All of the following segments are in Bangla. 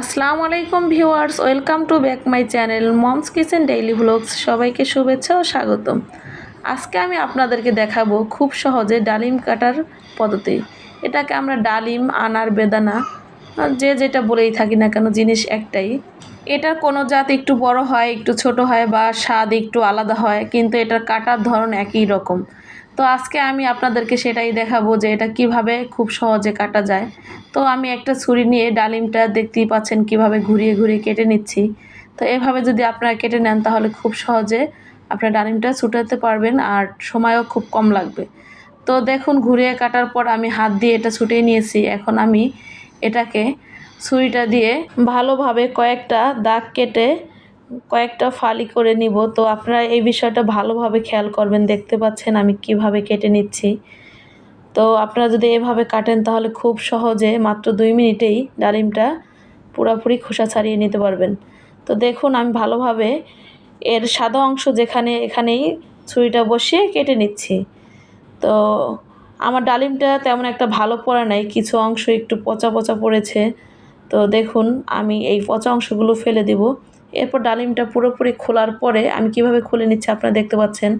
আসসালামু আলাইকুম viewers, welcome to back my channel mom's kitchen daily blogs সবাইকে শুভেচ্ছা ও স্বাগতম। আজকে আমি আপনাদেরকে দেখাবো খুব সহজে ডালিম কাটার পদ্ধতি। এটাকে আমরা ডালিম, আনার বেদানা যে যেটা বলেই থাকি না কেন, জিনিস একটাই। এটার কোনো জাত একটু বড় হয়, একটু ছোট হয় বা স্বাদ একটু আলাদা হয়, কিন্তু এটার কাটার ধরন একই রকম। তো আজকে আমি আপনাদেরকে সেটাই দেখাবো যে এটা কীভাবে খুব সহজে কাটা যায়। তো আমি একটা ছুরি নিয়ে ডালিমটা দেখতেই পাচ্ছেন কীভাবে ঘুরিয়ে ঘুরিয়ে কেটে নিচ্ছি। তো এভাবে যদি আপনারা কেটে নেন, তাহলে খুব সহজে আপনার ডালিমটা ছুটাতে পারবেন আর সময়ও খুব কম লাগবে। তো দেখুন, ঘুরিয়ে কাটার পর আমি হাত দিয়ে এটা ছুটিয়ে নিয়েছি। এখন আমি এটাকে ছুরিটা দিয়ে ভালোভাবে কয়েকটা দাগ কেটে কয়েকটা ফালি করে নিব। তো আপনারা এই বিষয়টা ভালোভাবে খেয়াল করবেন, দেখতে পাচ্ছেন আমি কীভাবে কেটে নিচ্ছি। তো আপনারা যদি এভাবে কাটেন তাহলে খুব সহজে মাত্র দুই মিনিটেই ডালিমটা পুরোপুরি খোসা ছাড়িয়ে নিতে পারবেন। তো দেখুন আমি ভালোভাবে এর সাদা অংশ যেখানে এখানেই ছুরিটা বসিয়ে কেটে নিচ্ছি। তো আমার ডালিমটা তেমন একটা ভালো পড়ে নাই, কিছু অংশ একটু পচা পচা পড়েছে। তো দেখুন, আমি এই পচা অংশগুলো ফেলে দিব। এরপর ডালিমটা পুরোপুরি খোলার পরে আমি কীভাবে খুলে নিচ্ছি আপনারা দেখতে পাচ্ছেন।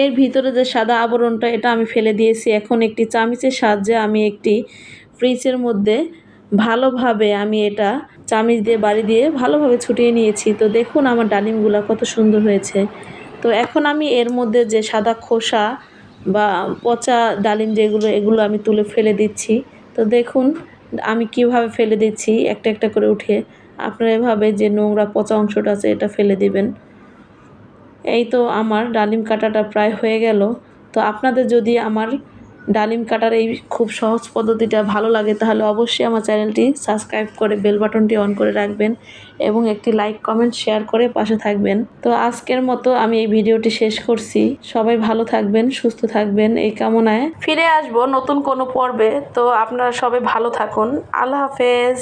এর ভিতরে যে সাদা আবরণটা, এটা আমি ফেলে দিয়েছি। এখন একটি চামিচের সাহায্যে আমি একটি ফ্রিজের মধ্যে ভালোভাবে আমি এটা চামিচ দিয়ে বাড়ি দিয়ে ভালোভাবে ছুটিয়ে নিয়েছি। তো দেখুন আমার ডালিমগুলো কত সুন্দর হয়েছে। তো এখন আমি এর মধ্যে যে সাদা খোসা বা পচা ডালিম যেগুলো, এগুলো আমি তুলে ফেলে দিচ্ছি। তো দেখুন, আমি কীভাবে ফেলে দিচ্ছি, একটা একটা করে উঠে। আপনারা এভাবে যে নোংরা পচা অংশটা আছে, এটা ফেলে দিবেন। এই তো আমার ডালিম কাটাটা প্রায় হয়ে গেল। তো আপনাদের যদি আমার ডালিম কাটার এই খুব সহজ পদ্ধতিটা ভালো লাগে, তাহলে অবশ্যই আমার চ্যানেলটি সাবস্ক্রাইব করে বেল বাটনটি অন করে রাখবেন এবং একটি লাইক, কমেন্ট, শেয়ার করে পাশে থাকবেন। তো আজকের মতো আমি এই ভিডিওটি শেষ করছি। সবাই ভালো থাকবেন, সুস্থ থাকবেন, এই কামনায় ফিরে আসব নতুন কোনো পর্বে। তো আপনারা সবাই ভালো থাকুন। আল্লাহ হাফেজ।